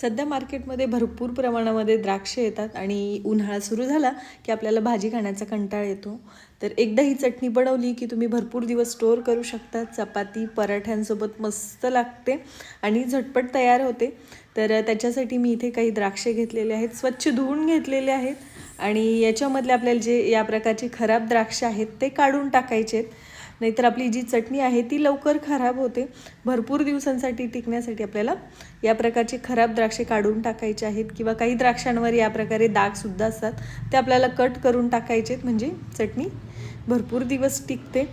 सध्या मार्केटमध्ये भरपूर प्रमाणामध्ये द्राक्षे येतात आणि उन्हाळा सुरू झाला की आपल्याला भाजी खाण्याचा कंटाळा येतो. तर एकदा ही चटणी बनवली की तुम्ही भरपूर दिवस स्टोअर करू शकता चपाती पराठ्यांसोबत मस्त लागते आणि झटपट तयार होते. तर त्याच्यासाठी मी इथे काही द्राक्षे घेतलेले आहेत स्वच्छ धुवून घेतलेले आहेत आणि याच्यामधले आपल्याला जे या प्रकारचे खराब द्राक्षे आहेत ते काढून टाकायचे आहेत. नाहीतर आपली जी चटणी आहे ती लवकर खराब होते. भरपूर दिवसांसाठी टिकण्यासाठी आपल्याला या प्रकारचे खराब द्राक्षे काढून टाकायचे आहेत किंवा काही द्राक्षांवर या प्रकारे दागसुद्धा असतात ते आपल्याला कट करून टाकायचे म्हणजे चटणी भरपूर दिवस टिकते.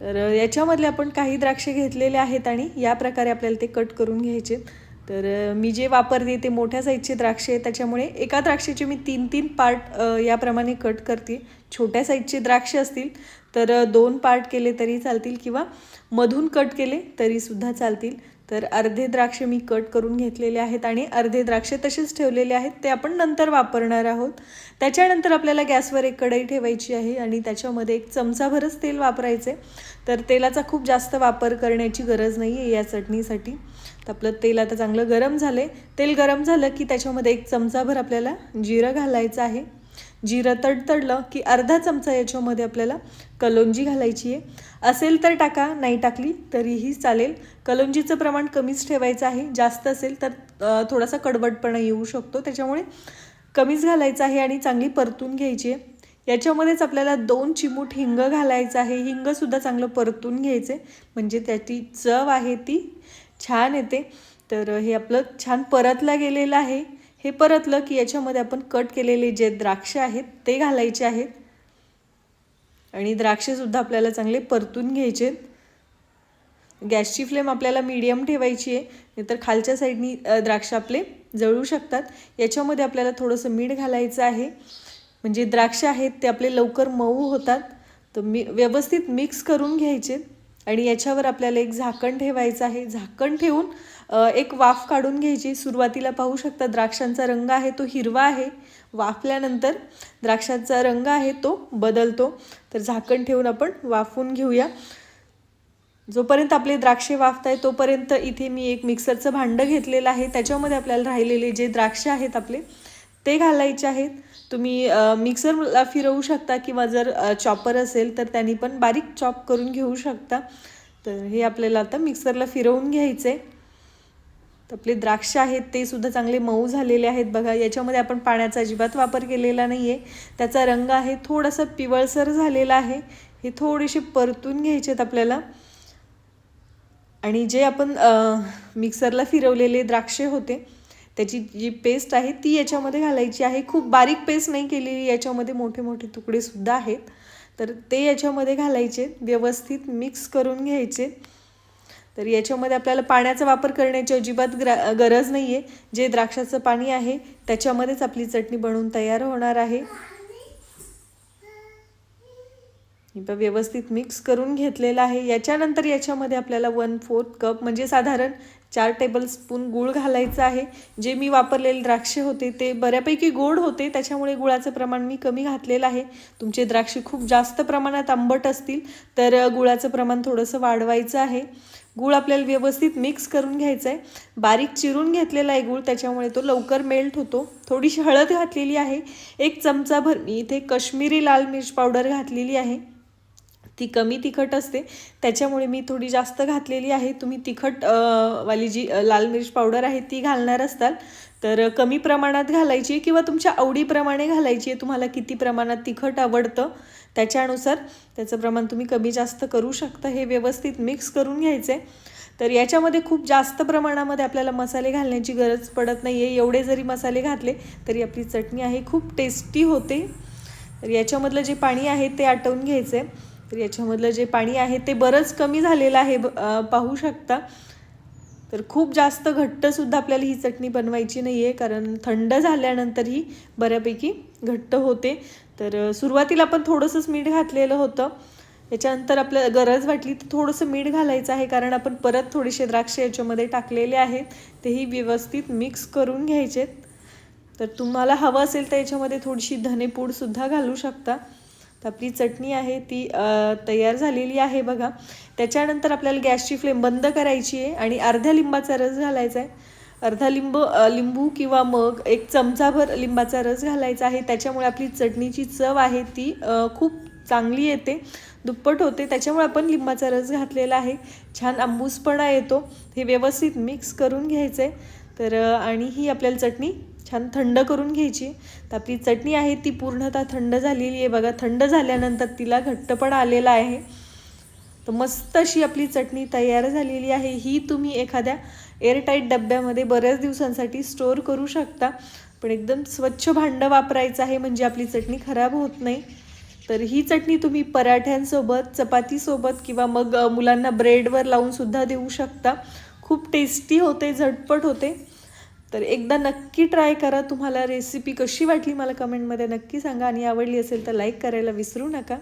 तर याच्यामधले आपण काही द्राक्षे घेतलेले आहेत आणि या प्रकारे आपल्याला ते कट करून घ्यायचे तर मी जे वापरते ते मोठ्या साईजचे द्राक्षे आहे त्याच्यामुळे एका द्राक्षाचे मी तीन तीन पार्ट याप्रमाणे कट करते. छोट्या साईजचे द्राक्षे असतील तर दोन पार्ट केले तरी चालतील किंवा मधून कट केले तरीसुद्धा चालतील. तर अर्धे द्राक्षे मी कट करून घेतलेले आहेत आणि अर्धे द्राक्षे तसेच ठेवलेले आहेत. ते आपण नंतर वापरणार आहोत. त्याच्यानंतर आपल्याला गॅसवर एक कढई ठेवायची आहे आणि त्याच्यामध्ये एक चमचाभरच तेल वापरायचे तर तेलाचा खूप जास्त वापर करण्याची गरज नाही आहे या चटणीसाठी. तर आपलं तेल आता चांगलं गरम झालं आहे तेल गरम झालं की त्याच्यामध्ये एक चमचाभर आपल्याला जिरं घालायचं आहे. जिरं तडतडलं की अर्धा चमचा याच्यामध्ये आपल्याला कलोंजी घालायची आहे. असेल तर टाका नाही टाकली तरीही चालेल. कलोंजीचं प्रमाण कमीच ठेवायचं आहे. जास्त असेल तर थोडासा कडवटपणा येऊ शकतो. त्याच्यामुळे कमीच घालायचं आहे आणि चांगली परतून घ्यायची आहे. याच्यामध्येच आपल्याला दोन चिमूट हिंग घालायचं आहे. हिंगसुद्धा चांगलं परतून घ्यायचे. म्हणजे त्याची चव आहे ती छान येते. तर हे आपलं छान परतला गेलेलं आहे. हे परतलं की याच्यामध्ये आपण कट केलेले जे द्राक्ष आहेत ते घालायचे आहेत. आणि द्राक्षेसुद्धा आपल्याला चांगले परतून घ्यायचे गॅसची फ्लेम आपल्याला मीडियम ठेवायची आहे. नाहीतर खालच्या साईडनी द्राक्ष आपले जळू शकतात. याच्यामध्ये आपल्याला थोडंसं मीठ घालायचं आहे. म्हणजे द्राक्ष आहेत ते आपले लवकर मऊ होतात. तर मी व्यवस्थित मिक्स करून घ्यायचे आणि याच्यावर आपल्याला एक झाकण ठेवायचं आहे. झाकण ठेवून एक वाफ काढून घ्यायची. सुरुवातीला पाहू शकता द्राक्षांचा रंग आहे तो हिरवा आहे. वाफल्यानंतर द्राक्षांचा रंग आहे तो बदलतो. तर झाकण ठेवून आपण वाफवून घेऊया. जोपर्यंत आपले द्राक्षे वाफत आहे तोपर्यंत इथे मी एक मिक्सरचं भांडं घेतलेलं आहे. त्याच्यामध्ये आपल्याला राहिलेले जे द्राक्ष आहेत आपले ते घालायचे आहेत. तुम्ही मिक्सरला फिरवू शकता किंवा जर चॉपर असेल तर त्यांनी पण बारीक चॉप करून घेऊ शकता. तर हे आपल्याला आता मिक्सरला फिरवून घ्यायचं आहे तर आपले द्राक्ष आहेत ते सुद्धा चांगले मऊ झालेले आहेत बघा. याच्यामध्ये आपण पाण्याचा अजिबात वापर केलेला नाही आहे त्याचा रंग आहे थोडासा पिवळसर झालेला आहे. हे थोडेसे परतून घ्यायचे आहेत आपल्याला. आणि जे आपण मिक्सरला फिरवलेले द्राक्षे होते त्याची जी पेस्ट आहे ती याच्यामध्ये घालायची आहे. खूप बारीक पेस्ट नाही केलेली याच्यामध्ये मोठे मोठे तुकडे सुद्धा आहेत. तर ते याच्यामध्ये घालायचे व्यवस्थित मिक्स करून घ्यायचे. तर याच्यामध्ये आपल्याला पाण्याचा वापर करण्याची अजिबात ग्रा गरज नाही आहे जे द्राक्षाचं पाणी आहे त्याच्यामध्येच आपली चटणी बनवून तयार होणार आहे. व्यवस्थित मिक्स करून घेतलेलं आहे. याच्यानंतर याच्यामध्ये आपल्याला वन फोर्थ कप म्हणजे साधारण चार टेबलस्पून गूळ घालायचं आहे. जे मी वापरलेले द्राक्षे होते ते बऱ्यापैकी गोड होते. त्याच्यामुळे गुळाचं प्रमाण मी कमी घातलेलं आहे. तुमचे द्राक्षे खूप जास्त प्रमाणात आंबट असतील तर गुळाचं प्रमाण थोडंसं वाढवायचं आहे. गूळ आपल्याला व्यवस्थित मिक्स करून घ्यायचं आहे बारीक चिरून घेतलेला आहे गूळ त्याच्यामुळे तो लवकर मेल्ट होतो. थोडीशी हळद घातलेली आहे. एक चमचाभर मी इथे कश्मीरी लाल मिर्च पावडर घातलेली आहे. ती कमी तिखट असते. त्याच्यामुळे मी थोडी जास्त घातलेली आहे. तुम्ही तिखट वाली जी लाल मिरच पावडर आहे ती घालणार असताल तर कमी प्रमाणात घालायची किंवा तुमच्या आवडीप्रमाणे घालायची आहे. तुम्हाला किती प्रमाणात तिखट आवडतं त्याच्यानुसार त्याचं प्रमाण तुम्ही कमी जास्त करू शकता. हे व्यवस्थित मिक्स करून घ्यायचे तर याच्यामध्ये खूप जास्त प्रमाणामध्ये आपल्याला मसाले घालण्याची गरज पडत नाही आहे एवढे जरी मसाले घातले तरी आपली चटणी आहे. खूप टेस्टी होते. तर याच्यामधलं जे पाणी आहे ते आटवून घ्यायचं आहे तर याच्यामधलं जे पाणी आहे ते बरंच कमी झालेलं आहे ब- पाहू शकता. तर खूप जास्त घट्टसुद्धा आपल्याला ही चटणी बनवायची नाही आहे कारण थंड झाल्यानंतर ही बऱ्यापैकी घट्ट होते. तर सुरुवातीला आपण थोडंसंच मीठ घातलेलं होतं. याच्यानंतर आपल्याला गरज वाटली तर थोडंसं मीठ घालायचं आहे कारण आपण परत थोडेसे द्राक्ष याच्यामध्ये टाकलेले आहेत. तेही व्यवस्थित मिक्स करून घ्यायचेत. तर तुम्हाला हवं असेल तर याच्यामध्ये थोडीशी धनेपूडसुद्धा घालू शकता. तर आपली चटणी आहे ती तयार झालेली आहे बघा. त्याच्यानंतर आपल्याला गॅसची फ्लेम बंद करायची आहे आणि अर्ध्या लिंबाचा रस घालायचा आहे. अर्धा लिंब लिंबू किंवा मग एक चमचाभर लिंबाचा रस घालायचा आहे. त्याच्यामुळे आपली चटणीची चव आहे ती खूप चांगली येते दुप्पट होते. त्याच्यामुळे आपण लिंबाचा रस घातलेला आहे. छान आंबूसपणा येतो. हे व्यवस्थित मिक्स करून घ्यायचं आहे तर आणि ही आपल्याला चटणी छान थंड करून घ्यायची. तर आपली चटणी आहे ती पूर्णतः थंड झालेली आहे. बघा थंड झाल्यानंतर तिला घट्टपणा आलेला आहे. तर मस्त अशी आपली चटणी तयार झालेली आहे. ही तुम्ही एखाद्या एअरटाईट डब्यामध्ये बऱ्याच दिवसांसाठी स्टोअर करू शकता. पण एकदम स्वच्छ भांडं वापरायचं आहे म्हणजे आपली चटणी खराब होत नाही. तर ही चटणी तुम्ही पराठ्यांसोबत चपातीसोबत किंवा मग मुलांना ब्रेडवर लावून सुद्धा देऊ शकता. खूप टेस्टी होते झटपट होते. तर एकदा नक्की ट्राय करा. तुम्हाला रेसिपी कशी वाटली मला कमेंटमध्ये नक्की सांगा. आणि आवडली असेल तर लाईक करायला विसरू नका.